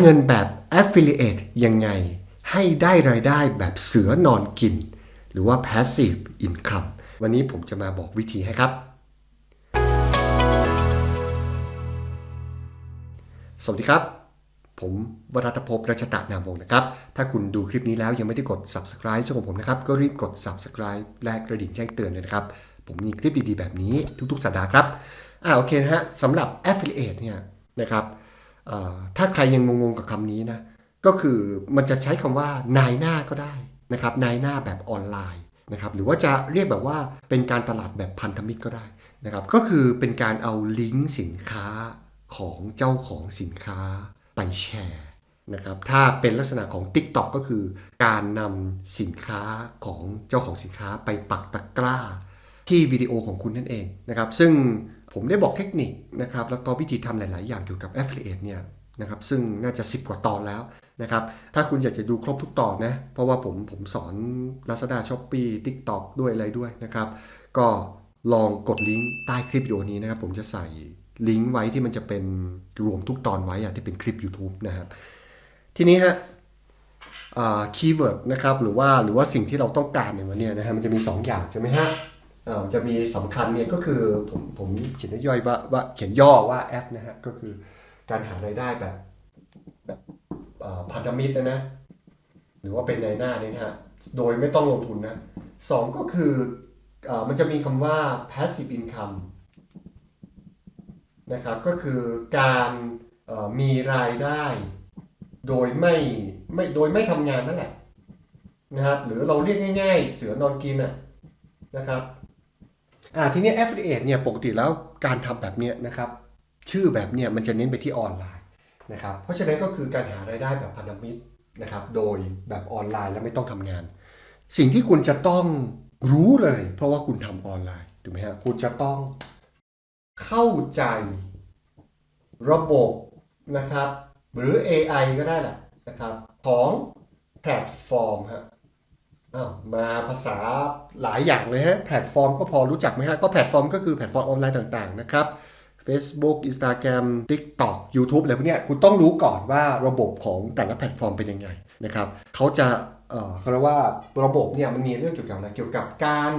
เงินแบบ Affiliate ยังไง ให้ได้รายได้แบบเสือนอนกิน หรือว่า Passive Income วันนี้ผมจะมาบอกวิธีให้ครับ สวัสดีครับ ผมวรัตภพรัชตะนามวงนะครับ ถ้าคุณดูคลิปนี้แล้วยังไม่ได้กด subscribe ช่องของผมนะครับ ก็รีบกด subscribe และกระดิ่งแจ้งเตือนเลยนะครับ ผมมีคลิปดีๆ แบบนี้ทุกๆ สัปดาห์ครับ อ่าโอเคนะฮะสำหรับ affiliate เนี่ยนะครับ ถ้าใครยังงงๆกับคำนี้นะ ก็คือมันจะใช้คำว่านายหน้าก็ได้นะครับนายหน้าแบบออนไลน์นะครับหรือว่าจะเรียกแบบว่าเป็นการตลาดแบบพันธมิตรก็ได้นะครับก็คือเป็นการเอาลิงก์สินค้าของเจ้าของสินค้าไปแชร์นะครับถ้าเป็นลักษณะของ TikTok ก็คือ การนำสินค้าของเจ้าของสินค้าไปปักตะกร้า ที่วิดีโอของคุณนั่นเองนะครับซึ่ง ผมได้บอกเทคนิคนะครับแล้วก็วิธีทำหลาย ๆ อย่างเกี่ยวกับ Affiliate เนี่ยนะครับซึ่งน่าจะ 10 กว่าตอนแล้วนะครับถ้าคุณอยากจะดูครบทุกตอนนะ เพราะว่าผมผมสอน Lazada Shopee TikTok ด้วยอะไรด้วยนะครับ ก็ลองกดลิงก์ใต้คลิปวิดีโอนี้นะครับ ผมจะใส่ลิงก์ไว้ที่มันจะเป็นรวมทุกตอนไว้อะที่เป็นคลิป YouTube นะครับ ทีนี้ฮะคีย์เวิร์ดนะครับหรือว่าหรือว่าสิ่งที่เราต้องการในวันนี้นะฮะมันจะมี 2 อย่างใช่ไหมฮะ จะมีสำคัญเนี่ยก็คือผมผมเขียนย่อยว่าว่าเขียนย่อว่าแอปนะฮะก็คือการหารายได้แบบแบบพันธมิตรนะนะหรือว่าเป็นในหน้าเนี่ยนะฮะโดยไม่ต้องลงทุนนะสองก็คืออมันจะมีคำว่า passive income นะครับก็คือการมีรายได้ โดยไม่ไม่โดยไม่ทำงานนั่นแหละนะครับหรือเราเรียกง่าย ๆ เสือนอนกินอะนะครับ อ่าทีนี้ affiliate เนี่ยปกติแล้วการทำแบบเนี้ยนะครับ ชื่อแบบเนี้ยมันจะเน้นไปที่ออนไลน์นะครับ เพราะฉะนั้นก็คือการหารายได้แบบพันธมิตรนะครับ โดยแบบออนไลน์และไม่ต้องทำงาน สิ่งที่คุณจะต้องรู้เลย เพราะว่าคุณทำออนไลน์ถูกไหมฮะคุณจะต้องเข้าใจระบบนะครับ หรือ AI ก็ได้แหละนะครับ ของแพลตฟอร์มฮะ มาภาษาหลายอย่างเลยฮะ แพลตฟอร์มก็พอรู้จักไหมฮะ ก็แพลตฟอร์มก็คือแพลตฟอร์มออนไลน์ต่างๆนะครับ Facebook Instagram TikTok YouTube อะไรพวกนี้คุณต้องรู้ก่อนว่าระบบของแต่ละแพลตฟอร์มเป็นยังไงนะครับเขาจะเอ่อเขาเรียกว่าระบบเนี่ยมันมีเรื่องเกี่ยวกับอะไรเกี่ยวกับการ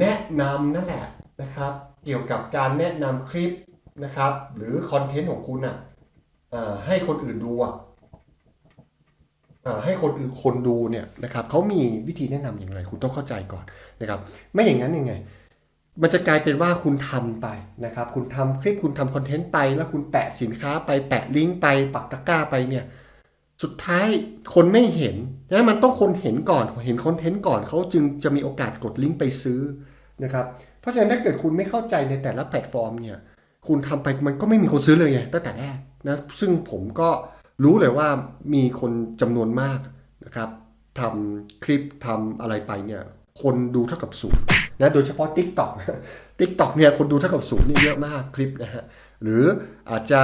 แนะนำนั่นแหละนะครับ เกี่ยวกับการแนะนำคลิปนะครับ หรือคอนเทนต์ของคุณอะอ่าให้คนอื่นดูอะ ให้คนอื่นคนดูเนี่ยนะครับเขามีวิธีแนะนำอย่างไร คุณต้องเข้าใจก่อนนะครับ ไม่อย่างนั้นยังไง มันจะกลายเป็นว่าคุณทำไปนะครับ คุณทำคลิปคุณทำคอนเทนต์ไป แล้วคุณแปะสินค้าไปแปะลิงก์ไปปักตะกร้าไปเนี่ยสุดท้ายคนไม่เห็นนะมันต้องคนเห็นก่อนเห็นคอนเทนต์ก่อนเขาจึงจะมีโอกาสกดลิงก์ไปซื้อนะครับเพราะฉะนั้นถ้าเกิดคุณไม่เข้าใจในแต่ละแพลตฟอร์มเนี่ยคุณทำไปมันก็ไม่มีคนซื้อเลยไงตั้งแต่แรกนะซึ่งผมก็ รู้เลยว่ามีคนจำนวนมากนะครับทำคลิปทำอะไรไปเนี่ยคนดูเท่ากับศูนย์นะโดยเฉพาะ TikTok TikTok เนี่ยคนดูเท่ากับศูนย์นี่เยอะมากคลิปนะฮะหรืออาจจะ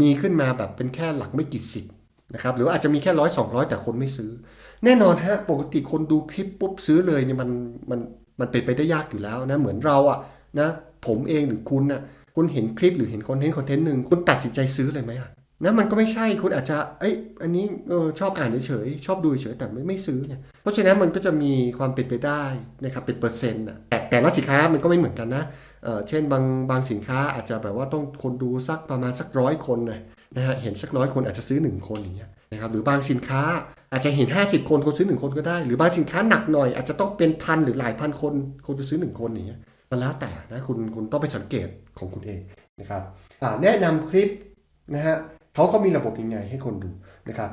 มีขึ้นมาแบบเป็นแค่หลักไม่กี่สิบนะครับหรืออาจจะมีแค่ร้อยสองร้อยแต่คนไม่ซื้อ แน่นอนฮะปกติคนดูคลิปปุ๊บซื้อเลยเนี่ยมันมันมันเป็นไปได้ยากอยู่แล้วนะเหมือนเราอะนะผมเองหรือคุณนะคุณเห็นคลิปหรือเห็นคอนเทนต์คอนเทนต์หนึ่งคุณตัดสินใจซื้อเลยไหมอะ นะมันก็ไม่ใช่คุณอาจจะเอ้ยอันนี้ออชอบอ่านเฉยชอบดูเฉยแต่ไม่ไม่ซื้อไงเพราะฉะนั้นมันก็จะมีความเป็นไปได้นะครับเป็นเปอร์เซ็นต์อะแต่แต่ละสินค้ามันก็ไม่เหมือนกันนะเออเช่นบางบางสินค้าอาจจะแบบว่าต้องคนดูสักประมาณสักร้อยคนเลยนะฮะเห็นสักร้อยคนอาจจะซื้อหนึ่งคนอย่างเงี้ยนะครับหรือบางสินค้าอาจจะเห็น 50 คนคนซื้อหนึ่งคนก็ได้ หรือบางสินค้าหนักหน่อย อาจจะต้องเป็นพันหรือหลายพันคนคนจะซื้อหนึ่งคนอย่างเงี้ยมันแล้วแต่นะคุณคุณต้องไปสังเกตของคุณเองนะครับแนะนำคลิปนะฮะ เขาเขามีระบบยังไงให้คนดูนะครับ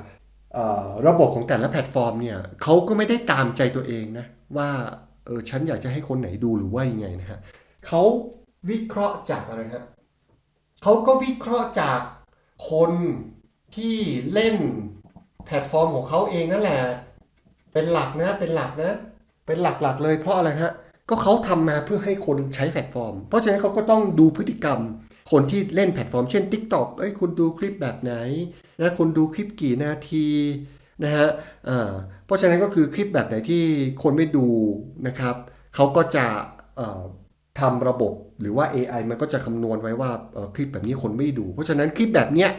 ระบบของแต่ละแพลตฟอร์มเนี่ยเขาก็ไม่ได้ตามใจตัวเองนะว่าเออฉันอยากจะให้คนไหนดูหรือว่ายังไงนะฮะเขาวิเคราะห์จากอะไรครับเขาก็วิเคราะห์จากคนที่เล่นแพลตฟอร์มของเขาเองนั่นแหละ เป็นหลักนะเป็นหลักนะ เป็นหลักๆเลยเพราะอะไรฮะก็เขาทำมาเพื่อให้คนใช้แพลตฟอร์ม เพราะฉะนั้นเขาก็ต้องดูพฤติกรรม คนที่เล่นแพลตฟอร์มเช่น TikTok เอ้ยคุณดูคลิปแบบไหนนะคุณดูคลิปกี่นาทีนะฮะเพราะฉะนั้นก็คือคลิปแบบไหนที่คนไม่ดูนะครับเขาก็จะทำระบบหรือว่า AI มันก็จะคำนวณไว้ว่าคลิปแบบนี้คนไม่ดู เพราะฉะนั้นคลิปแบบเนี้ย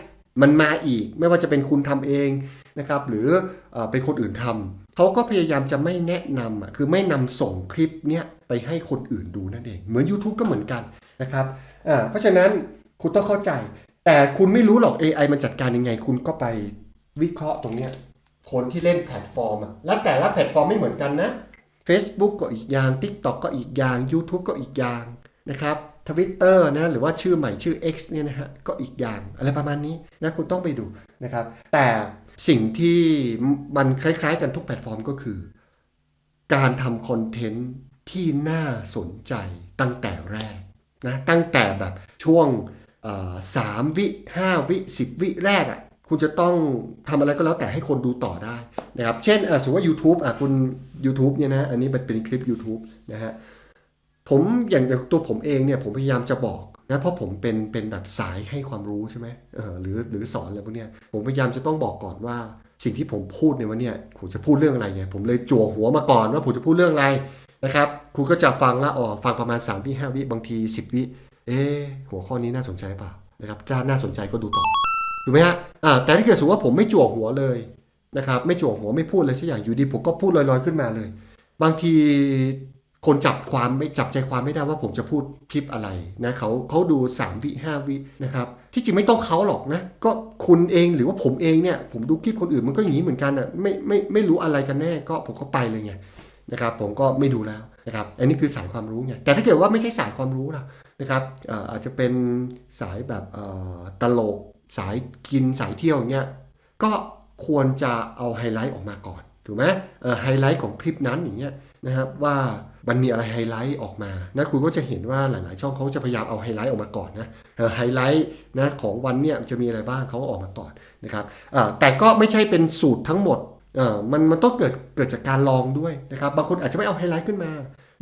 มันมาอีกไม่ว่าจะเป็นคุณทำเองนะครับหรืออเป็นคนอื่นทำเขาก็พยายามจะไม่แนะนำคือไม่นำส่งคลิปเนี้ยไปให้คนอื่นดูนั่นเอง เหมือน YouTube ก็เหมือนกันนะครับ อ่าเพราะฉะนั้นคุณต้องเข้าใจ แต่คุณไม่รู้หรอก AI มันจัดการยังไง คุณก็ไปวิเคราะห์ตรงเนี้ยคนที่เล่นแพลตฟอร์มอะและแต่ละแพลตฟอร์มไม่เหมือนกันนะ Facebook ก็อีกอย่าง TikTok ก็อีกอย่าง YouTube ก็อีกอย่างนะครับ Twitter นะหรือว่าชื่อใหม่ชื่อ X เนี่ยนะฮะก็อีกอย่างอะไรประมาณนี้นะคุณต้องไปดูนะครับ แต่สิ่งที่มันคล้ายๆกันทุกแพลตฟอร์มก็คือ การทำคอนเทนต์ที่น่าสนใจตั้งแต่แรก นะตั้งแต่แบบช่วงสามวิห้าวิสิบวิแรกอะ่ะคุณจะต้องทำอะไรก็แล้วแต่ให้คนดูต่อได้นะครับ เช่นอ่อสมมติว่า YouTube อะคุณ YouTube เนี่ยนะ อันนี้มันเป็นคลิป YouTube นะฮะ ผมอย่างตัวผมเองเนี่ย ผมพยายามจะบอกนะ เพราะผมเป็นเป็นแบบสายให้ความรู้ใช่ไหมเออหรือหรือสอนอะไรพวกเนี้ย ผมพยายามจะต้องบอกก่อนว่า สิ่งที่ผมพูดในวันเนี้ยผมจะพูดเรื่องอะไรไงผมเลยจั่วหัวมาก่อนว่าผมจะพูดเรื่องอะไร นะครับคุณก็จะฟังละอ๋อฟังประมาณ 3 วิ 5 วิบางที 10 วิ เอ๊หัวข้อนี้น่าสนใจเปล่านะครับถ้าน่าสนใจก็ดูต่อถูกไหมฮะอ่าแต่ถ้าเกิดสมมติว่าผมไม่จั่วหัวเลยนะครับไม่จั่วหัวไม่พูดเลยสักอย่างอยู่ดีผมก็พูดลอยๆขึ้นมาเลย บางทีคนจับความไม่จับใจความไม่ได้ว่าผมจะพูดคลิปอะไรนะเขาเขาดู 3 วิ5วินะครับที่จริงไม่ต้องเขาหรอกนะก็คุณเองหรือว่าผมเองเนี่ยผมดูคลิปคนอื่นมันก็อย่างนี้เหมือนกันอะไม่ไม่ไม่รู้อะไรกันแน่ก็ผมก็ไปเลยไง นะครับผมก็ไม่ดูแล้วนะครับอันนี้คือสายความรู้ไงแต่ถ้าเกิดว่าไม่ใช่สายความรู้ล่ะนะครับอาจจะเป็นสายแบบตลกสายกินสายเที่ยวเงี้ยก็ควรจะเอาไฮไลท์ออกมาก่อนถูกไหมไฮไลท์ของคลิปนั้นอย่างเงี้ยนะครับว่ามันมีอะไรไฮไลท์ออกมานะคุณก็จะเห็นว่าหลาย ๆ ช่องเขาจะพยายามเอาไฮไลท์ออกมาก่อนนะไฮไลท์นะของวันเนี่ยจะมีอะไรบ้างเขาออกมาก่อนนะครับแต่ก็ไม่ใช่เป็นสูตรทั้งหมด เอ่อมันมันต้องเกิดเกิดจากการลองด้วยนะครับ บางคนอาจจะไม่เอาไฮไลท์ขึ้นมา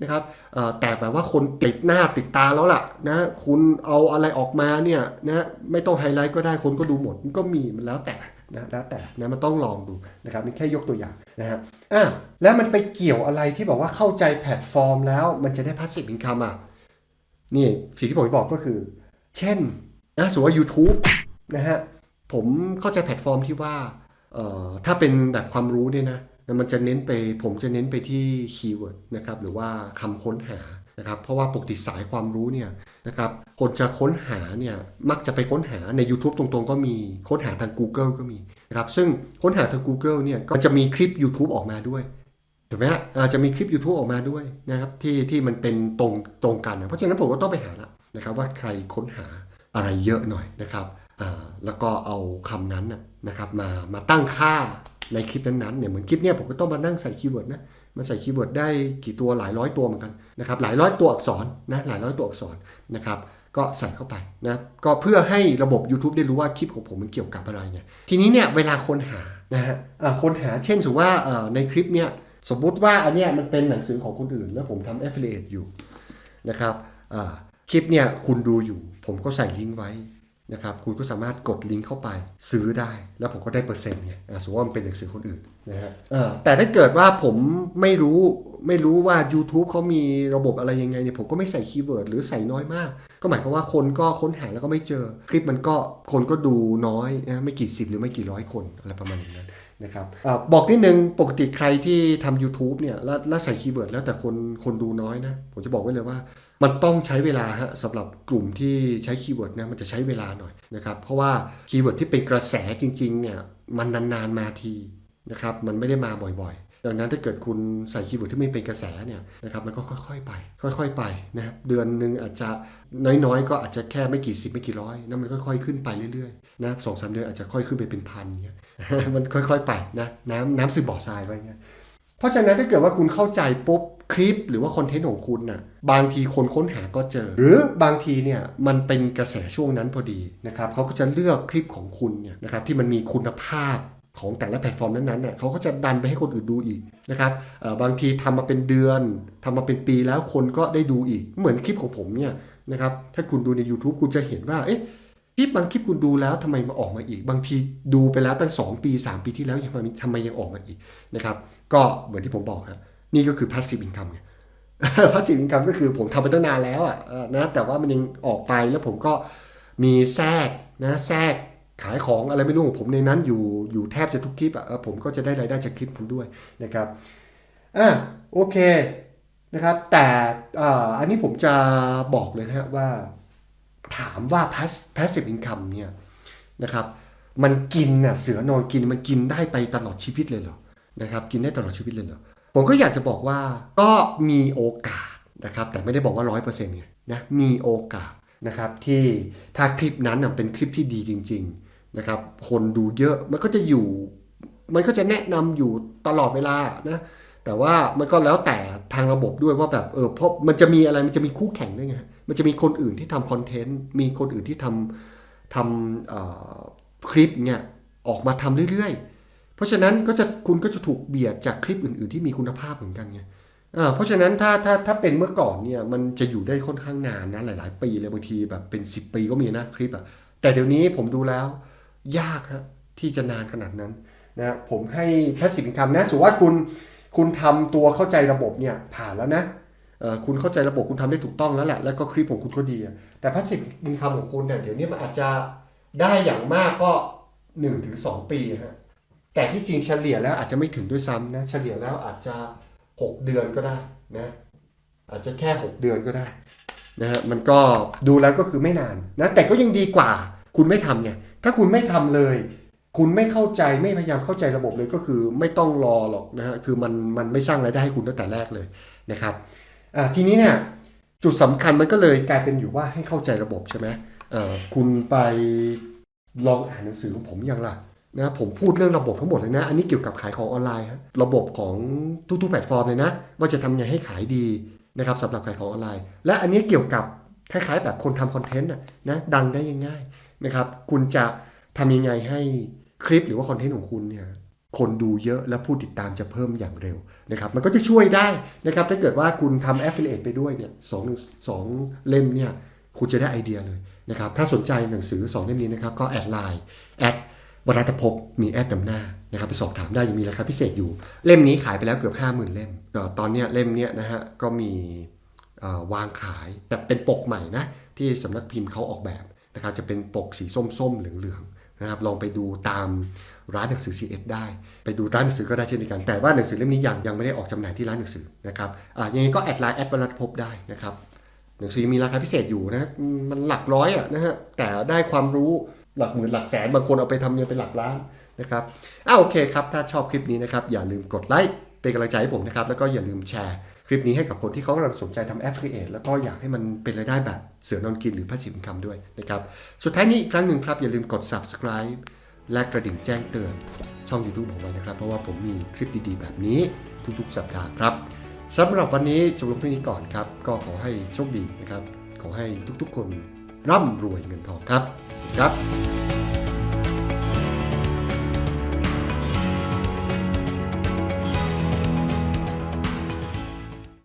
นะครับเอ่อแต่แบบว่าคนติดหน้าติดตาแล้วล่ะนะคุณเอาอะไรออกมาเนี่ยนะไม่ต้องไฮไลท์ก็ได้คนก็ดูหมดมันก็มีมันแล้วแต่นะแล้วแต่นะมันต้องลองดูนะครับนี่แค่ยกตัวอย่างนะฮะอะแล้วมันไปเกี่ยวอะไรที่บอกว่าเข้าใจแพลตฟอร์มแล้วมันจะได้พาสซีฟอินคัมอะนี่สิ่งที่ผมบอกก็คือ เช่นนะสมมติว่า YouTube นะฮะผมเข้าใจแพลตฟอร์มที่ว่า เอ่อถ้าเป็นแบบความรู้เนี่ยนะมันจะเน้นไปผมจะเน้นไปที่คีย์เวิร์ดนะครับหรือว่าคำค้นหานะครับเพราะว่าปกติสายความรู้เนี่ยนะครับคนจะค้นหาเนี่ยมักจะไปค้นหาใน YouTube ตรงๆ ก็มีค้นหาทาง Google ก็มีนะครับซึ่งค้นหาทาง Google เนี่ยก็จะมีคลิป YouTube ออกมาด้วยถูกไหมฮะอาจจะมีคลิป YouTube ออกมาด้วยนะครับที่ที่มันเป็นตรงตรงกันนะเพราะฉะนั้นผมก็ต้องไปหาละนะครับว่าใครค้นหาอะไรเยอะหน่อยนะครับ แล้วก็เอาคำนั้นนะครับมามาตั้งค่าในคลิปนั้นๆเนี่ยเหมือนคลิปเนี้ยผมก็ต้องมานั่งใส่คีย์เวิร์ดนะมาใส่คีย์เวิร์ดได้กี่ตัวหลายร้อยตัวเหมือนกันนะครับหลายร้อยตัวอักษรนะหลายร้อยตัวอักษรนะครับก็ใส่เข้าไปนะก็เพื่อให้ระบบ YouTube ได้รู้ว่าคลิปของผมมันเกี่ยวกับอะไรเนี่ยทีนี้เนี่ยเวลาค้นหานะฮะอ่าค้นหาเช่นสมมติว่าเอ่อในคลิปเนี่ยสมมุติว่าอันเนี้ยมันเป็นหนังสือของคนอื่น แล้วผมทำ affiliate อยู่นะครับอ่าคลิปเนี่ยคุณดูอยู่ ผมก็ใส่ลิงก์ไว้ นะครับคุณก็สามารถกดลิงก์เข้าไปซื้อได้ แล้วผมก็ได้เปอร์เซ็นต์ไงอ่าสมมติว่ามันเป็นหนังสือคนอื่นนะฮะแต่ถ้าเกิดว่าผมไม่รู้ไม่รู้ว่า YouTube เขามีระบบอะไรยังไงเนี่ยผมก็ไม่ใส่คีย์เวิร์ดหรือใส่น้อยมาก ก็หมายความว่าคนก็ค้นหาแล้วก็ไม่เจอ คลิปมันก็คนก็ดูน้อยนะไม่กี่สิบหรือไม่กี่ร้อยคนอะไรประมาณนั้น นะครับอบอกนิดนึงปกติใครที่ทำ YouTube เนี่ยแล้วแล้วใส่คีย์เวิร์ดแล้วแต่คนคนดูน้อยนะ ผมจะบอกไว้เลยว่ามันต้องใช้เวลาฮะสำหรับกลุ่มที่ใช้คีย์เวิร์ดนะมันจะใช้เวลาหน่อยนะครับเพราะว่าคีย์เวิร์ดที่เป็นกระแสจริงๆเนี่ยมันนานๆมาทีนะครับมันไม่ได้มาบ่อยๆ ดังนั้นถ้าเกิดคุณใส่คีย์เวิร์ดที่ไม่เป็นกระแสเนี่ยนะครับมันก็ค่อยๆไป ค่อยๆไปนะครับเดือนหนึ่งอาจจะน้อยๆ ก็อาจจะแค่ไม่กี่สิบไม่กี่ร้อยนะมันค่อยๆขึ้นไปเรื่อยๆนะสองสามเดือนอาจจะค่อยขึ้นไปเป็นพันเงี้ยมันค่อยๆไปนะน้ำน้ำซึมบ่อทรายไว้เงี้ยเพราะฉะนั้นถ้าเกิดว่าคุณเข้าใจปุ๊บคลิปหรือว่าคอนเทนต์ของคุณน่ะบางทีคนค้นหาก็เจอ หรือบางทีเนี่ยมันเป็นกระแสช่วงนั้นพอดีนะครับเขาก็จะเลือกคลิปของคุณเนี่ยนะครับที่มันมีคุณภาพ ของแต่ละแพลตฟอร์มนั้นๆเนี่ยเขาก็จะดันไปให้คนอื่นดูอีกนะครับเออบางทีทำมาเป็นเดือนทำมาเป็นปีแล้วคนก็ได้ดูอีก เหมือนคลิปของผมเนี่ยนะครับถ้าคุณดูใน YouTube คุณจะเห็นว่าเอ๊ะคลิปบางคลิปคุณดูแล้วทำไมมาออกมาอีก บางทีดูไปแล้วตั้ง 2 ปี 3 ปีที่แล้วยังทำไมทำไมยังออกมาอีกนะครับก็เหมือนที่ผมบอกครับนี่ก็คือ passive income ไง passive income ก็คือผมทำไปตั้งนานแล้วอะนะแต่ว่ามันยังออกไปแล้วผมก็มีแทรกนะแทรก ขายของอะไรไม่รู้ของผมในนั้นอยู่อยู่แทบจะทุกคลิปอะผมก็จะได้รายได้จากคลิปผมด้วยนะครับอะโอเคนะครับแต่อ่าอันนี้ผมจะบอกเลยนะฮะว่าถามว่า passive income เนี่ยนะครับมันกินน่ะเสือนอนกินมันกินได้ไปตลอดชีวิตเลยเหรอนะครับกินได้ตลอดชีวิตเลยเหรอผมก็อยากจะบอกว่าก็มีโอกาสนะครับแต่ไม่ได้บอกว่าร้อยเปอร์เซ็นต์ไงนะมีโอกาสนะครับที่ถ้าคลิปนั้นน่ะเป็นคลิปที่ดีจริง ๆ นะครับ คนดูเยอะมันก็จะอยู่ มันก็จะแนะนำอยู่ตลอดเวลานะแต่ว่ามันก็แล้วแต่ทางระบบด้วยว่าแบบเออเพราะมันจะมีอะไรมันจะมีคู่แข่งด้วยไงมันจะมีคนอื่นที่ทำคอนเทนต์มีคนอื่นที่ทำทำคลิปเนี่ยออกมาทำเรื่อยๆ เพราะฉะนั้นก็จะคุณก็จะถูกเบียดจากคลิปอื่นๆ ที่มีคุณภาพเหมือนกันไงเพราะฉะนั้นถ้าถ้าถ้าเป็นเมื่อก่อนเนี่ยมันจะอยู่ได้ค่อนข้างนานนะหลาย ๆ ปีเลยบางทีแบบเป็น 10 ปีก็มีนะคลิปอะแต่เดี๋ยวนี้ผมดูแล้ว ยากฮะที่จะนานขนาดนั้นนะผมให้พาสซีฟอินคัมนะสมมติว่าคุณคุณทำตัวเข้าใจระบบเนี่ยผ่านแล้วนะคุณเข้าใจระบบคุณทำได้ถูกต้องแล้วแหละแล้วก็คลิปของคุณก็ดี แต่พาสซีฟอินคัมของคุณเนี่ยเดี๋ยวนี้มันอาจจะได้อย่างมากก็1-2ถึง2ปีฮะแต่ที่จริงเฉลี่ยแล้วอาจจะไม่ถึงด้วยซ้ำนะเฉลี่ยแล้วอาจจะ 6 เดือนก็ได้นะอาจจะแค่ 6 เดือนก็ได้นะฮะมันก็ดูแล้วก็คือไม่นานนะแต่ก็ยังดีกว่าคุณไม่ทำไง ถ้าคุณไม่ทำเลย คุณไม่เข้าใจไม่พยายามเข้าใจระบบเลยก็คือไม่ต้องรอหรอกนะฮะคือมันมันไม่สร้างรายได้ให้คุณตั้งแต่แรกเลยนะครับอ่าทีนี้เนี่ยจุดสำคัญมันก็เลยกลายเป็นอยู่ว่าให้เข้าใจระบบใช่ไหมอ่อคุณไปลองอ่านหนังสือของผมยังล่ะนะผมพูดเรื่องระบบทั้งหมดเลยนะ อันนี้เกี่ยวกับขายของออนไลน์ระบบของทุกๆแพลตฟอร์มเลยนะ ว่าจะทำยังไงให้ขายดีนะครับสำหรับขายของออนไลน์ และอันนี้เกี่ยวกับคล้ายๆ แบบคนทำคอนเทนต์นะดังได้ง่าย นะครับคุณจะทำยังไงให้คลิปหรือว่าคอนเทนต์ของคุณเนี่ยคนดูเยอะและผู้ติดตามจะเพิ่มอย่างเร็วนะครับมันก็จะช่วยได้นะครับถ้าเกิดว่าคุณทำ affiliate ไปด้วยเนี่ยสองสองเล่มเนี่ยคุณจะได้ไอเดียเลยนะครับถ้าสนใจหนังสือ 2 เล่มนี้นะครับก็แอดไลน์แอดวรัตภพมีแอดนำหน้านะครับไปสอบถามได้ยังมีราคาพิเศษอยู่ เล่มนี้ขายไปแล้วเกือบ 50,000 เล่มตอนนี้เล่มเนี้ยนะฮะก็มีวางขายแต่เป็นปกใหม่นะที่สำนักพิมพ์เขาออกแบบ นะครับจะเป็นปกสีส้มๆเหลืองๆนะครับลองไปดูตามร้านหนังสือ CS ได้ ไปดูร้านหนังสือก็ได้เช่นเดียวกัน แต่ว่าหนังสือเล่มนี้ยังยังไม่ได้ออกจำหน่ายที่ร้านหนังสือนะครับอ่ายังไงก็แอดไลน์แอดวรัตพบได้นะครับหนังสือยังมีราคาพิเศษอยู่นะมมันหลักร้อยอะนะฮะแต่ได้ความรู้หลักหมื่นหลักแสนบางคนเอาไปทำเงินเป็นหลักล้านนะครับอ้าโอเคครับ ถ้าชอบคลิปนี้นะครับ อย่าลืมกดไลค์เป็นกำลังใจให้ผมนะครับ แล้วก็อย่าลืมแชร์ คลิปนี้ให้กับคนที่เขากำลังสนใจทำ affiliate แล้วก็อยากให้มันเป็นรายได้แบบเสือนอนกินหรือ passive income ด้วยนะครับ สุดท้ายนี้อีกครั้งหนึ่งครับ อย่าลืมกด subscribe และกระดิ่งแจ้งเตือน ช่อง YouTube ของไว้นะครับ เพราะว่าผมมีคลิปดีๆ แบบนี้ทุกๆ สัปดาห์ครับสำหรับวันนี้จบลงเพียงนี้ก่อนครับ ก็ขอให้โชคดีนะครับ ขอให้ทุกๆ คนร่ำรวยเงินทองครับ สวัสดีครับ